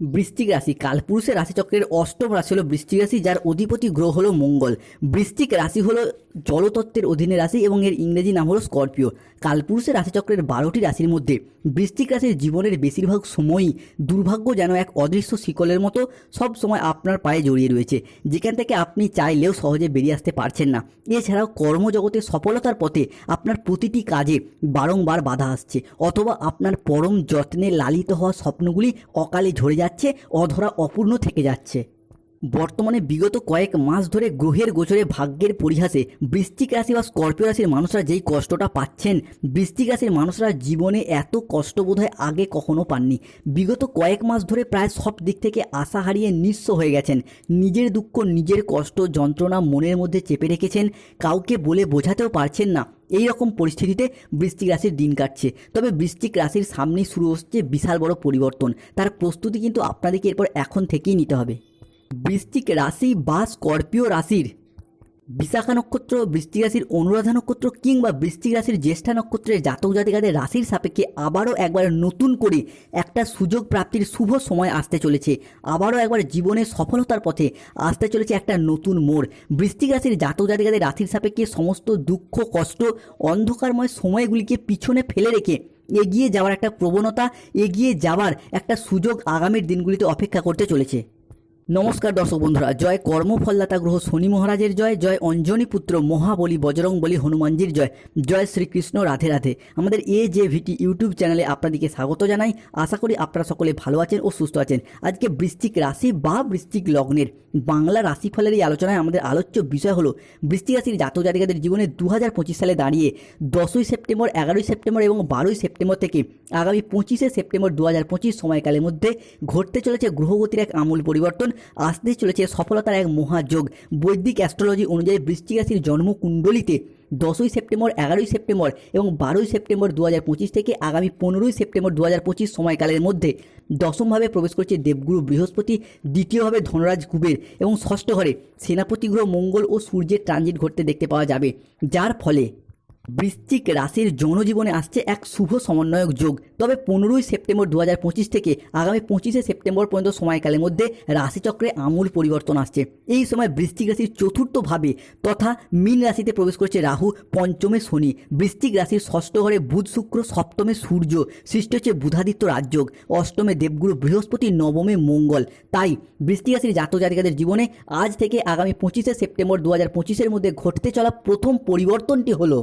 বৃশ্চিক রাশি, কালপুরুষের রাশিচক্রের অষ্টম রাশি হলো বৃষ্টিক রাশি, যার অধিপতি গ্রহ হলো মঙ্গল। বৃষ্টিক রাশি হলো জলতত্ত্বের অধীনে রাশি এবং এর ইংরেজি নাম হলো স্করপিও। কালপুরুষের রাশিচক্রের বারোটি রাশির মধ্যে বৃষ্টিক রাশির জীবনের বেশিরভাগ সময়ই দুর্ভাগ্য যেন এক অদৃশ্য শিকলের মতো সব সময় আপনার পায়ে জড়িয়ে রয়েছে, যেখান থেকে আপনি চাইলেও সহজে বেরিয়ে আসতে পারছেন না। এছাড়াও কর্মজগতে সফলতার পথে আপনার প্রতিটি কাজে বারংবার বাধা আসছে, অথবা আপনার পরম যত্নে লালিত হওয়া স্বপ্নগুলি অকালে ঝরে যাচ্ছে। অধরা অপূর্ণ থেকে যাচ্ছে। বর্তমানে বিগত কয়েক মাস ধরে গ্রহের গোচরে ভাগ্যের পরিহাসে বৃশ্চিক রাশি বা স্করপিও রাশির মানুষরা যেই কষ্টটা পাচ্ছেন, বৃশ্চিক রাশির মানুষরা জীবনে এত কষ্ট বোধহয় আগে কখনো পাননি। বিগত কয়েক মাস ধরে প্রায় সব দিক থেকে আশা হারিয়ে নিঃস্ব হয়ে গেছেন। নিজের দুঃখ, নিজের কষ্ট, যন্ত্রণা মনের মধ্যে চেপে রেখেছেন। কাউকে বলে বোঝাতেও পারছেন না এই রকম পরিস্থিতিতে বৃশ্চিক রাশির দিন কাটছে। তবে বৃশ্চিক রাশির সামনেই শুরু হচ্ছে বিশাল বড় পরিবর্তন। তার প্রস্তুতি কিন্তু আপনাদেরকে এরপর এখন থেকেই নিতে হবে। বৃশ্চিক রাশি বা স্করপিও রাশির বিশাখা নক্ষত্র বৃষ্টি রাশির অনুরাধা নক্ষত্র কিংবা বৃশ্চিক রাশির জ্যেষ্ঠা নক্ষত্রের জাতক জাতিকাদের রাশির সাপেক্ষে আবারও একবার নতুন করে একটা সুযোগ প্রাপ্তির শুভ সময় আসতে চলেছে। আবারও একবার জীবনে সফলতার পথে আসতে চলেছে একটা নতুন মোড়। বৃশ্চিক রাশির জাতক জাতিকাদের রাশির সাপেক্ষে সমস্ত দুঃখ, কষ্ট, অন্ধকারময় সময়গুলিকে পিছনে ফেলে রেখে এগিয়ে যাওয়ার একটা প্রবণতা, এগিয়ে যাওয়ার একটা সুযোগ আগামীর দিনগুলিতে অপেক্ষা করতে চলেছে। নমস্কার দর্শক বন্ধুরা, জয় কর্মফলদাতা গ্রহ শনি মহারাজের জয় জয় অঞ্জনী পুত্র মহাবলী বজরং বলি হনুমানজির জয় জয় শ্রীকৃষ্ণ রাধে রাধে। আমাদের এ জে ভিটি ইউটিউব চ্যানেলে আপনাদেরকে স্বাগত জানাই। আশা করি আপনারা সকলে ভালো আছেন ও সুস্থ আছেন। আজকে বৃশ্চিক রাশি বা বৃশ্চিক লগ্নের বাংলা রাশিফলের এই আলোচনায় আমাদের আলোচ্য বিষয় হলো বৃষ্টি রাশির জাতক জাতিকাদের জীবনে দু হাজার পঁচিশ সালে দাঁড়িয়ে দশই সেপ্টেম্বর, এগারোই সেপ্টেম্বর এবং বারোই সেপ্টেম্বর থেকে আগামী পঁচিশে সেপ্টেম্বর দু হাজার পঁচিশ সময়কালের মধ্যে ঘটতে চলেছে গ্রহগতির এক আমূল পরিবর্তন। আসতে চলেছে সফলতার এক মহাযোগ। বৈদিক অ্যাস্ট্রোলজি অনুযায়ী বৃশ্চিক রাশির জন্মকুণ্ডলিতে দশই সেপ্টেম্বর, এগারোই সেপ্টেম্বর এবং বারোই সেপ্টেম্বর দু হাজার পঁচিশ থেকে আগামী পনেরোই সেপ্টেম্বর দু হাজার পঁচিশ সময়কালের মধ্যে দশমভাবে প্রবেশ করছে দেবগুরু বৃহস্পতি, দ্বিতীয়ভাবে ধনরাজ কুবের এবং ষষ্ঠ ঘরে সেনাপতি গ্রহ মঙ্গল ও সূর্যের ট্রানজিট ঘটতে দেখতে পাওয়া যাবে। যার ফলে বৃশ্চিক রাশির জনজীবনে আসছে এক শুভ সমন্বয়ক যোগ। তবে পনেরোই সেপ্টেম্বর দু হাজার পঁচিশ থেকে আগামী পঁচিশে সেপ্টেম্বর পর্যন্ত সময়কালের মধ্যে রাশিচক্রে আমূল পরিবর্তন আসছে। এই সময় বৃশ্চিক রাশির চতুর্থ ভাবে তথা মীন রাশিতে প্রবেশ করছে রাহু, পঞ্চমে শনি। বৃশ্চিক রাশির ষষ্ঠ ঘরে বুধ, শুক্র, সপ্তমে সূর্য, সৃষ্টি হচ্ছে বুধাদিত্য রাজযোগ। অষ্টমে দেবগুরু বৃহস্পতি, নবমে মঙ্গল। তাই বৃশ্চিক রাশির জাতক জাতিকাদের জীবনে আজ থেকে আগামী পঁচিশে সেপ্টেম্বর দু হাজার মধ্যে ঘটতে চলা প্রথম পরিবর্তনটি হলো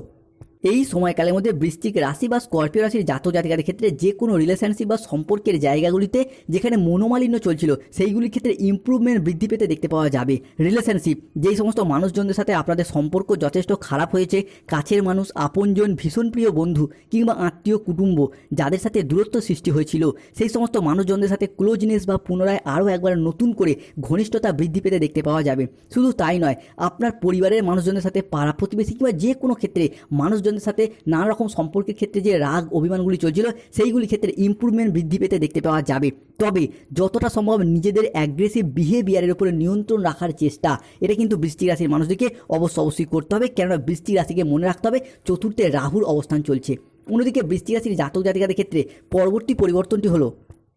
এই সময়কালের মধ্যে বৃশ্চিক রাশি বা স্করপিও রাশির জাতক জাতিকাদের ক্ষেত্রে যে কোনো রিলেশনশিপ বা সম্পর্কের জায়গাগুলিতে যেখানে মনোমালিন্য চলছিল, সেইগুলির ক্ষেত্রে ইম্প্রুভমেন্ট বৃদ্ধি পেতে দেখতে পাওয়া যাবে। রিলেশনশিপ যেই সমস্ত মানুষজনদের সাথে আপনাদের সম্পর্ক যথেষ্ট খারাপ হয়েছে, কাছের মানুষ, আপনজন, ভীষণ প্রিয় বন্ধু কিংবা আত্মীয়, কুটুম্ব, যাদের সাথে দূরত্ব সৃষ্টি হয়েছিল, সেই সমস্ত মানুষজনদের সাথে ক্লোজনেস বা পুনরায় আরও একবার নতুন করে ঘনিষ্ঠতা বৃদ্ধি পেতে দেখতে পাওয়া যাবে। শুধু তাই নয়, আপনার পরিবারের মানুষজনদের সাথে পাড়া প্রতিবেশী কিংবা যে কোনো ক্ষেত্রে মানুষজনদের সাথে নানা রকম সম্পর্কের ক্ষেত্রে যে রাগ, অভিমানগুলি চলছিল সেইগুলি ক্ষেত্রে ইম্প্রুভমেন্ট বৃদ্ধি পেতে দেখতে পাওয়া যাবে। তবে যতটা সম্ভব নিজেদের অ্যাগ্রেসিভ বিহেভিয়ারের উপরে নিয়ন্ত্রণ রাখার চেষ্টা, এটা কিন্তু বৃষ্টি রাশির মানুষদেরকে অবশ্য অবশ্যই করতে হবে। কেননা বৃষ্টি রাশিকে মনে রাখতে হবে, চতুর্থে রাহুর অবস্থান চলছে। অন্যদিকে বৃষ্টি রাশির জাতক জাতিকাদের ক্ষেত্রে পরবর্তী পরিবর্তনটি হলো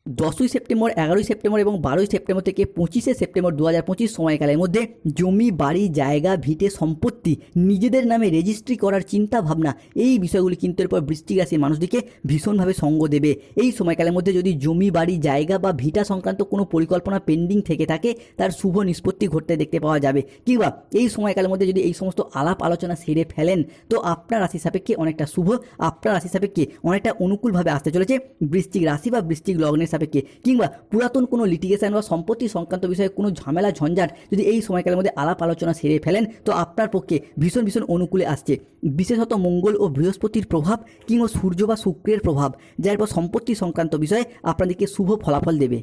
দশই সেপ্টেম্বর, এগারোই সেপ্টেম্বর এবং বারোই সেপ্টেম্বর থেকে পঁচিশে সেপ্টেম্বর দু হাজার পঁচিশ সময়কালের মধ্যে জমি, বাড়ি, জায়গা, ভিটে, সম্পত্তি নিজেদের নামে রেজিস্ট্রি করার চিন্তা ভাবনা এই বিষয়গুলি কিন্তু এরপর বৃষ্টিক রাশির মানুষটিকে ভীষণভাবে সঙ্গ দেবে। এই সময়কালের মধ্যে যদি জমি, বাড়ি, জায়গা বা ভিটা সংক্রান্ত কোনো পরিকল্পনা পেন্ডিং থেকে থাকে, তার শুভ নিষ্পত্তি ঘটতে দেখতে পাওয়া যাবে। কিংবা এই সময়কালের মধ্যে যদি এই সমস্ত আলাপ আলোচনা সেরে ফেলেন, তো আপনার রাশি সাপেক্ষে অনেকটা শুভ, আপনার রাশি সাপেক্ষে অনেকটা অনুকূলভাবে আসতে চলেছে বৃশ্চিক রাশি বা বৃষ্টিক লগ্নের সাপেক্ষে। কিংবা পুরাতন কোনো লিটিগেশন বা সম্পত্তি সংক্রান্ত বিষয়ে কোনো ঝামেলা, ঝঞ্ঝাট যদি এই সময়কালের মধ্যে আলাপ আলোচনা সেরে ফেলেন, তো আপনার পক্ষে ভীষণ ভীষণ অনুকূলে আসছে। বিশেষত মঙ্গল ও বৃহস্পতির প্রভাব কিংবা সূর্য বা শুক্রের প্রভাব, যার পর সম্পত্তি সংক্রান্ত বিষয়ে আপনাদেরকে শুভ ফলাফল দেবে।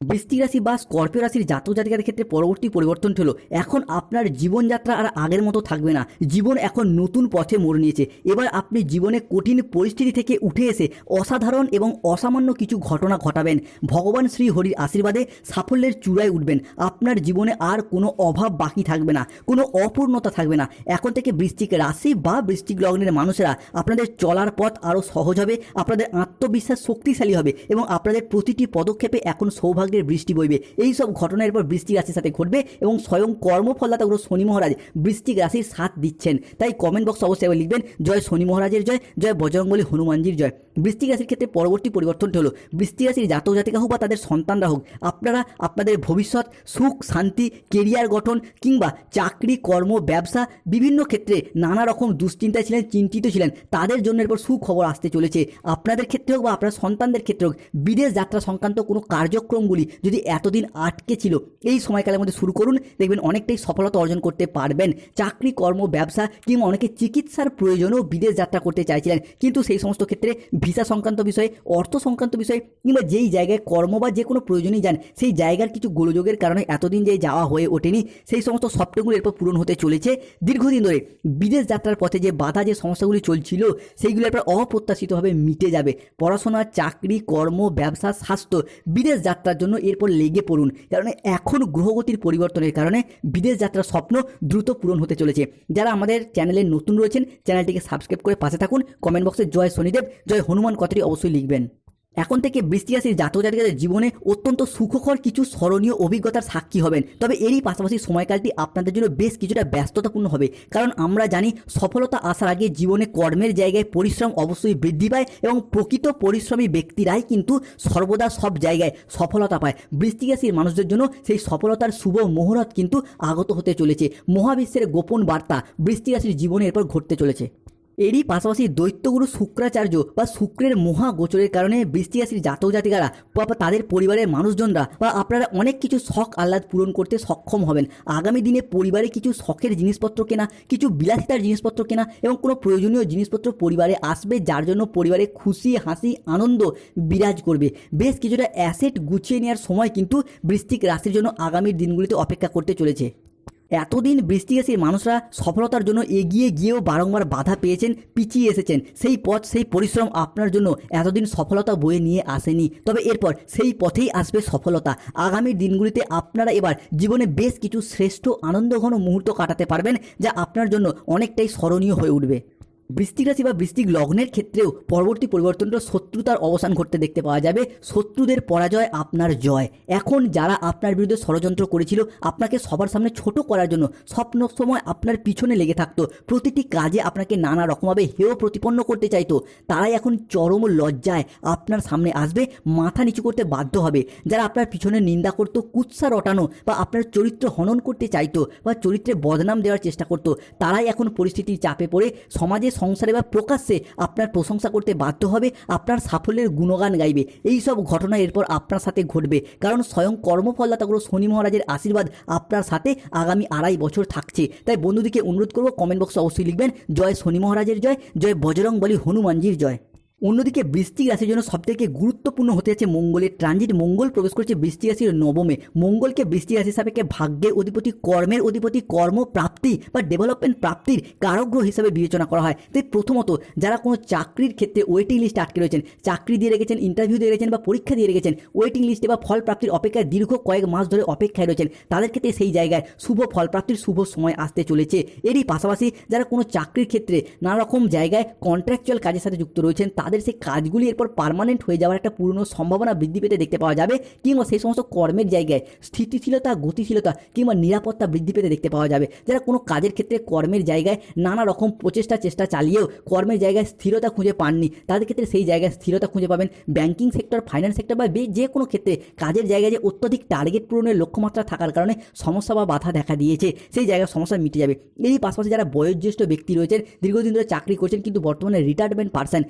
বৃষ্টি রাশি বা স্করপিও রাশির জাতক জাতিকাদের ক্ষেত্রে পরবর্তী পরিবর্তন হলো, এখন আপনার জীবনযাত্রা আর আগের মতো থাকবে না। জীবন এখন নতুন পথে মোড় নিয়েছে। এবার আপনি জীবনে কঠিন পরিস্থিতি থেকে উঠে এসে অসাধারণ এবং অসামান্য কিছু ঘটনা ঘটাবেন। ভগবান শ্রী হরির আশীর্বাদে সাফল্যের চূড়ায় উঠবেন। আপনার জীবনে আর কোনো অভাব বাকি থাকবে না, কোনো অপূর্ণতা থাকবে না। এখন থেকে বৃষ্টিক রাশি বা বৃশ্চিক লগ্নের মানুষেরা আপনাদের চলার পথ আরও সহজ হবে, আপনাদের আত্মবিশ্বাস শক্তিশালী হবে এবং আপনাদের প্রতিটি পদক্ষেপে এখন সৌভাগ্য সৌভাগ্যের বৃষ্টি বইবে। এই সব ঘটনার পর বৃষ্টিক রাশির সাথে ঘটবে এবং স্বয়ং কর্মফলদাতা গুরু শনি মহারাজ বৃষ্টিক রাশির সাথ দিচ্ছেন। তাই কমেন্ট বক্স অবশ্যই লিখবেন, জয় শনি মহারাজের জয় জয় বজরংবলী হনুমানজির জয়। বৃষ্টিক রাশির ক্ষেত্রে পরবর্তী পরিবর্তনটি হলো, বৃষ্টিক রাশির জাতক জাতিকা হোক বা তাদের সন্তানরা হোক, আপনারা আপনাদের ভবিষ্যৎ, সুখ, শান্তি কেরিয়ার গঠন কিংবা চাকরি, কর্ম, ব্যবসা বিভিন্ন ক্ষেত্রে নানা রকম দুশ্চিন্তায় ছিলেন, চিন্তিত ছিলেন, তাদের জন্য এরপর সুখবর আসতে চলেছে। আপনাদের ক্ষেত্রে হোক বা আপনার সন্তানদের ক্ষেত্রে হোক, বিদেশ যাত্রা সংক্রান্ত কোনো কার্যক্রমগুলি যদি এতদিন আটকে ছিল, এই সময়কালের মধ্যে শুরু করুন, দেখবেন অনেকটাই সফলতা অর্জন করতে পারবেন। চাকরি, কর্ম, ব্যবসা কিংবা অনেকে চিকিৎসার প্রয়োজনেও বিদেশ যাত্রা করতে চাইছিলেন। কিন্তু সেই সমস্ত ক্ষেত্রে ভিসা সংক্রান্ত বিষয়ে, অর্থ সংক্রান্ত বিষয়ে কিংবা যেই জায়গায় কর্ম বা যে কোনো প্রয়োজনই যান, সেই জায়গার কিছু গোলযোগের কারণে এতদিন যে যাওয়া হয়ে ওঠেনি, সেই সমস্ত স্বপ্নগুলো এরপর পূরণ হতে চলেছে। দীর্ঘদিন ধরে বিদেশ যাত্রার পথে যে বাধা যে সমস্যাগুলি চলছিল, সেইগুলো এরপর অপ্রত্যাশিতভাবে মিটে যাবে। পড়াশোনা, চাকরি, কর্ম, ব্যবসা, স্বাস্থ্য, বিদেশ যাত্রার জন্য এরপর লেগে পড়ুন। কারণ এখন গ্রহগতির পরিবর্তনের কারণে বিদেশ যাত্রার স্বপ্ন দ্রুত পূরণ হতে চলেছে। যারা আমাদের চ্যানেলে নতুন রয়েছেন, চ্যানেলটিকে সাবস্ক্রাইব করে পাশে থাকুন। কমেন্ট বক্সে জয় শনিদেব, জয় হনুমান কথাটি অবশ্যই লিখবেন। এখন থেকে বৃষ্টি রাশির জাতক জাতিকাদের জীবনে অত্যন্ত সুখকর কিছু স্মরণীয় অভিজ্ঞতার সাক্ষী হবেন। তবে এরই পাশাপাশি সময়কালটি আপনাদের জন্য বেশ কিছুটা ব্যস্ততাপূর্ণ হবে। কারণ আমরা জানি, সফলতা আসার আগে জীবনে কর্মের জায়গায় পরিশ্রম অবশ্যই বৃদ্ধি পায় এবং প্রকৃত পরিশ্রমী ব্যক্তিরাই কিন্তু সর্বদা সব জায়গায় সফলতা পায়। বৃষ্টি রাশির মানুষদের জন্য সেই সফলতার শুভ মুহূর্ত কিন্তু আগত হতে চলেছে। মহাবিশ্বের গোপন বার্তা বৃষ্টি রাশির জীবনে এরপর ঘটতে চলেছে। এরই পাশাপাশি দৈত্যগুরু শুক্রাচার্য বা শুক্রের মহা গোচরের কারণে বৃষ্টি রাশির জাতক জাতিকারা বা তাদের পরিবারের মানুষজনরা বা আপনারা অনেক কিছু শখ আহ্লাদ পূরণ করতে সক্ষম হবেন। আগামী দিনে পরিবারে কিছু শখের জিনিসপত্র কেনা, কিছু বিলাসিতার জিনিসপত্র কেনা এবং কোনো প্রয়োজনীয় জিনিসপত্র পরিবারে আসবে যার জন্য পরিবারে খুশি, হাসি, আনন্দ বিরাজ করবে। বেশ কিছুটা অ্যাসেট গুছিয়ে নেওয়ার সময় কিন্তু বৃষ্টিক রাশির জন্য আগামীর দিনগুলিতে অপেক্ষা করতে চলেছে। এতদিন বৃষ্টি রাশির মানুষরা সফলতার জন্য এগিয়ে গিয়েও বারংবার বাধা পেয়েছেন, পিছিয়ে এসেছেন। সেই পথ, সেই পরিশ্রম আপনার জন্য এতদিন সফলতা বয়ে নিয়ে আসেনি। তবে এরপর সেই পথেই আসবে সফলতা। আগামী দিনগুলিতে আপনারা এবার জীবনে বেশ কিছু শ্রেষ্ঠ আনন্দঘন মুহূর্ত কাটাতে পারবেন, যা আপনার জন্য অনেকটাই স্মরণীয় হয়ে উঠবে। বৃষ্টিক রাশি বা বৃষ্টিক লগ্নের ক্ষেত্রেও পরবর্তী পরিবর্তনটা শত্রুতার অবসান ঘটতে দেখতে পাওয়া যাবে। শত্রুদের পরাজয় আপনার জয়। এখন যারা আপনার বিরুদ্ধে ষড়যন্ত্র করেছিল, আপনাকে সবার সামনে ছোট করার জন্য স্বপ্ন সময় আপনার পিছনে লেগে থাকতো। প্রতিটি কাজে আপনাকে নানা রকমভাবে হেয় প্রতিপন্ন করতে চাইতো। তারাই এখন চরম লজ্জায় আপনার সামনে আসবে, মাথা নিচু করতে বাধ্য হবে। যারা আপনার পিছনে নিন্দা করতো, কুৎসা রটানো বা আপনার চরিত্র হনন করতে চাইতো বা চরিত্রে বদনাম দেওয়ার চেষ্টা করতো, তারাই এখন পরিস্থিতির চাপে পড়ে সমাজে সংসারে বা প্রকাশ্যে আপনার প্রশংসা করতে বাধ্য হবে, আপনার সাফল্যের গুণগান গাইবে। এই সব ঘটনা এরপর আপনার সাথে ঘটবে। কারণ স্বয়ং কর্মফলদাতাগুলো শনি মহারাজের আশীর্বাদ আপনার সাথে আগামী আড়াই বছর থাকছে। তাই বন্ধুদিকে অনুরোধ করব কমেন্ট বক্সে অবশ্যই লিখবেন, জয় শনি মহারাজের জয় জয় বজরং বলি হনুমানজির জয়। অন্যদিকে বৃষ্টিক রাশির জন্য সবথেকে গুরুত্বপূর্ণ হতে যাচ্ছে মঙ্গলের ট্রানজিট মঙ্গল প্রবেশ করছে বৃষ্টি রাশির নবমে। মঙ্গলকে বৃষ্টি রাশি সাপেক্ষে ভাগ্যের অধিপতি, কর্মের অধিপতি কর্ম প্রাপ্তি বা ডেভেলপমেন্ট প্রাপ্তির কারগ্রহ হিসাবে বিবেচনা করা হয়। তাই প্রথমত যারা কোনো চাকরির ক্ষেত্রে ওয়েটিং লিস্টে আটকে রয়েছেন, চাকরি দিয়ে রেখেছেন ইন্টারভিউ দিয়ে রেখেছেন বা পরীক্ষা দিয়ে রেখেছেন ওয়েটিং লিস্টে বা ফল প্রাপ্তির অপেক্ষায় দীর্ঘ কয়েক মাস ধরে অপেক্ষায় রয়েছেন, তাদের ক্ষেত্রে সেই জায়গায় শুভ ফল প্রাপ্তির শুভ সময় আসতে চলেছে। এরই পাশাপাশি যারা কোনো চাকরির ক্ষেত্রে নানা রকম জায়গায় কন্ট্রাকচুয়াল কাজের সাথে যুক্ত রয়েছেন তাদের সেই কাজগুলি এরপর পার্মানেন্ট হয়ে যাওয়ার একটা পূর্ণ সম্ভাবনা বৃদ্ধি পেতে দেখতে পাওয়া যাবে কিংবা সেই সমস্ত কর্মের জায়গায় স্থিতিশীলতা, গতিশীলতা কিংবা নিরাপত্তা বৃদ্ধি পেতে দেখতে পাওয়া যাবে। যারা কোনো কাজের ক্ষেত্রে কর্মের জায়গায় নানা রকম প্রচেষ্টা, চেষ্টা চালিয়েও কর্মের জায়গায় স্থিরতা খুঁজে পাননি, তাদের ক্ষেত্রে সেই জায়গায় স্থিরতা খুঁজে পাবেন ব্যাংকিং সেক্টর ফাইন্যান্স সেক্টর বা যে কোনো ক্ষেত্রে কাজের জায়গায় যে অত্যধিক টার্গেট পূরণের লক্ষ্যমাত্রা থাকার কারণে সমস্যা বা বাধা দেখা দিয়েছে, সেই জায়গায় সমস্যা মিটে যাবে। এরই পাশাপাশি যারা বয়োজ্যেষ্ঠ ব্যক্তি রয়েছেন, দীর্ঘদিন ধরে চাকরি করছেন কিন্তু বর্তমানে রিটায়ারমেন্ট পার্সন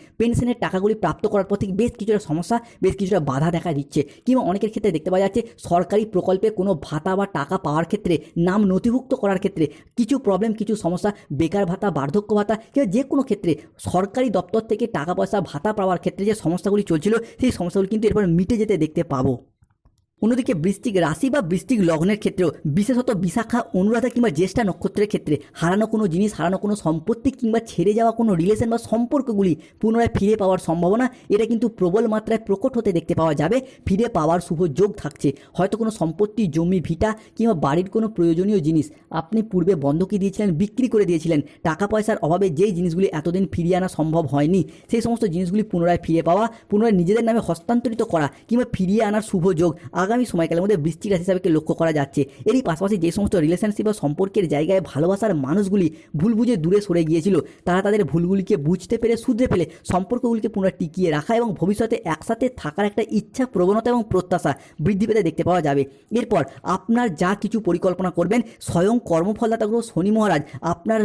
পেনশনের টাকাগুলি প্রাপ্ত করার পর থেকে বেশ কিছুটা সমস্যা, বেশ কিছুটা বাধা দেখা দিচ্ছে। কিংবা অনেকের ক্ষেত্রে দেখতে পাওয়া যাচ্ছে, সরকারি প্রকল্পে কোনো ভাতা বা টাকা পাওয়ার ক্ষেত্রে, নাম নথিভুক্ত করার ক্ষেত্রে কিছু প্রবলেম কিছু সমস্যা, বেকার ভাতা, বার্ধক্য ভাতা, কিংবা যে কোনো ক্ষেত্রে সরকারি দপ্তর থেকে টাকা পয়সা, ভাতা পাওয়ার ক্ষেত্রে যে সমস্যাগুলি চলছিল, সেই সমস্যাগুলি কিন্তু এরপর মিটে যেতে দেখতে পাবো। অন্যদিকে বৃষ্টিক রাশি বা বৃষ্টিক লগ্নের ক্ষেত্রেও, বিশেষত বিশাখা, অনুরাধা কিংবা জ্যেষ্ঠা নক্ষত্রের ক্ষেত্রে হারানো কোনো জিনিস, হারানো কোনো সম্পত্তি কিংবা ছেড়ে যাওয়া কোনো রিলেশন বা সম্পর্কগুলি পুনরায় ফিরে পাওয়ার সম্ভাবনা, এটা কিন্তু প্রবল মাত্রায় প্রকট হতে দেখতে পাওয়া যাবে। ফিরে পাওয়ার শুভ যোগ থাকছে। হয়তো কোনো সম্পত্তি, জমি, ভিটা কিংবা বাড়ির কোনো প্রয়োজনীয় জিনিস আপনি পূর্বে বন্ধকি দিয়েছিলেন, বিক্রি করে দিয়েছিলেন। টাকা পয়সার অভাবে যেই জিনিসগুলি এতদিন ফিরিয়ে আনা সম্ভব হয়নি, সেই সমস্ত জিনিসগুলি পুনরায় ফিরে পাওয়া, পুনরায় নিজেদের নামে হস্তান্তরিত করা কিংবা ফিরিয়ে আনার শুভ যোগ। আগামী সময়কালের মধ্যে বৃষ্টিক রাশি হিসাবে লক্ষ্য করা যাচ্ছে? এরই পাশাপাশি যে সমস্ত রিলেশনশিপ বা সম্পর্কের জায়গায় ভালোবাসার মানুষগুলি ভুল বুঝে দূরে সরে গিয়েছিল, তারা তাদের ভুলগুলিকে বুঝতে পেরে, শুধরে ফেলে সম্পর্কগুলিকে পুনরায় টিকিয়ে রাখা এবং ভবিষ্যতে একসাথে থাকার একটা ইচ্ছা, প্রবণতা এবং প্রত্যাশা বৃদ্ধি পেতে দেখতে পাওয়া যাবে। এরপর, আপনার যা কিছু পরিকল্পনা করবেন, স্বয়ং কর্মফলদাতা শনি মহারাজ, আপনার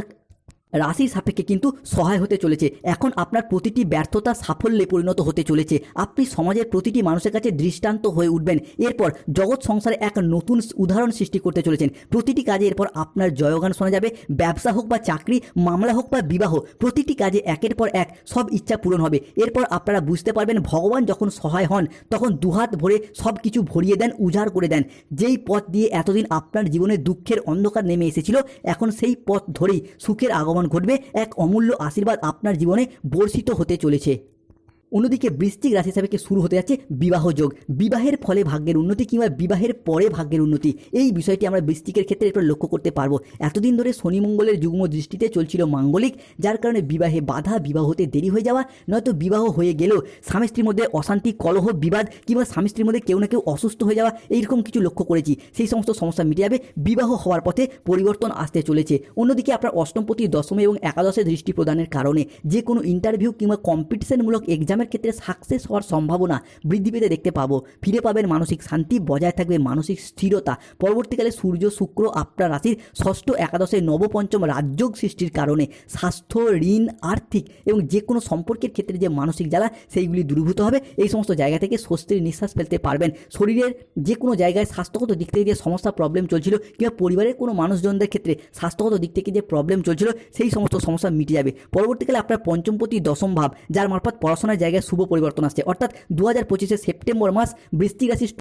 রাশির সাপেক্ষে কিন্তু সহায় হতে চলেছে। এখন আপনার প্রতিটি ব্যর্থতা সাফল্যে পরিণত হতে চলেছে। আপনি সমাজের প্রতিটি মানুষের কাছে দৃষ্টান্ত হয়ে উঠবেন। এরপর জগৎ সংসারে এক নতুন উদাহরণ সৃষ্টি করতে চলেছেন। প্রতিটি কাজে এরপর আপনার জয়গান শোনা যাবে। ব্যবসা হোক বা চাকরি, মামলা হোক বা বিবাহ, প্রতিটি কাজে একের পর এক সব ইচ্ছা পূরণ হবে। এরপর আপনারা বুঝতে পারবেন, ভগবান যখন সহায় হন, তখন দুহাত ভরে সব কিছু ভরিয়ে দেন, উজাড় করে দেন। যেই পথ দিয়ে এতদিন আপনার জীবনে দুঃখের অন্ধকার নেমে এসেছিল, এখন সেই পথ ধরেই সুখের আগমন ঘটবে এক অমূল্য আশীর্বাদ আপনার জীবনে বর্ষিত হতে চলেছে। অন্যদিকে বৃষ্টিক রাশি হিসাবে শুরু হতে যাচ্ছে? বিবাহ যোগ। বিবাহের ফলে ভাগ্যের উন্নতি কিংবা বিবাহের পরে ভাগ্যের উন্নতি, এই বিষয়টি আমরা বৃষ্টিকের ক্ষেত্রে এরপর লক্ষ্য করতে পারব। এতদিন ধরে শনি মঙ্গলের যুগ্ম দৃষ্টিতে চলছিল মাঙ্গলিক, যার কারণে বিবাহে বাধা, বিবাহ হতে দেরি হয়ে যাওয়া, নয়তো বিবাহ হয়ে গেলেও স্বামী স্ত্রীর মধ্যে অশান্তি, কলহ, বিবাদ কিংবা স্বামী স্ত্রীর মধ্যে কেউ না কেউ অসুস্থ হয়ে যাওয়া, এইরকম কিছু লক্ষ্য করেছি। সেই সমস্ত সমস্যা মিটে যাবে। বিবাহ হওয়ার পথে পরিবর্তন আসতে চলেছে। অন্যদিকে আপনার অষ্টমপতি, দশমে এবং একাদশে দৃষ্টি প্রদানের কারণে যে কোনো ইন্টারভিউ কিংবা কম্পিটিশনমূলক এক্সামের ক্ষেত্রে সাকসেস হওয়ার সম্ভাবনা বৃদ্ধি পেতে দেখতে পাবো। ফিরে পাবেন মানসিক শান্তি, বজায় থাকবে মানসিক স্থিরতা। পরবর্তীকালে সূর্য, শুক্র আপনার রাশির ষষ্ঠ একাদশে নবপঞ্চম রাজযোগ সৃষ্টির কারণে স্বাস্থ্য, ঋণ, আর্থিক এবং যে কোনো সম্পর্কের ক্ষেত্রে যে মানসিক জ্বালা, সেইগুলি দূরীভূত হবে। এই সমস্ত জায়গা থেকে স্বস্তির নিঃশ্বাস ফেলতে পারবেন। শরীরের যে কোনো জায়গায় স্বাস্থ্যগত দিক থেকে যে সমস্যা প্রবলেম চলছিল কিংবা পরিবারের কোনো মানুষজনদের ক্ষেত্রে স্বাস্থ্যগত দিক থেকে যে প্রবলেম চলছিল, সেই সমস্ত সমস্যা মিটে যাবে। পরবর্তীকালে আপনার পঞ্চমপতি দশম ভাব, যার মারফত পড়াশোনার জায়গায় শুভ পরিবর্তন আসছে। অর্থাৎ দু হাজার পঁচিশে সেপ্টেম্বর মাস বৃষ্টি রাশি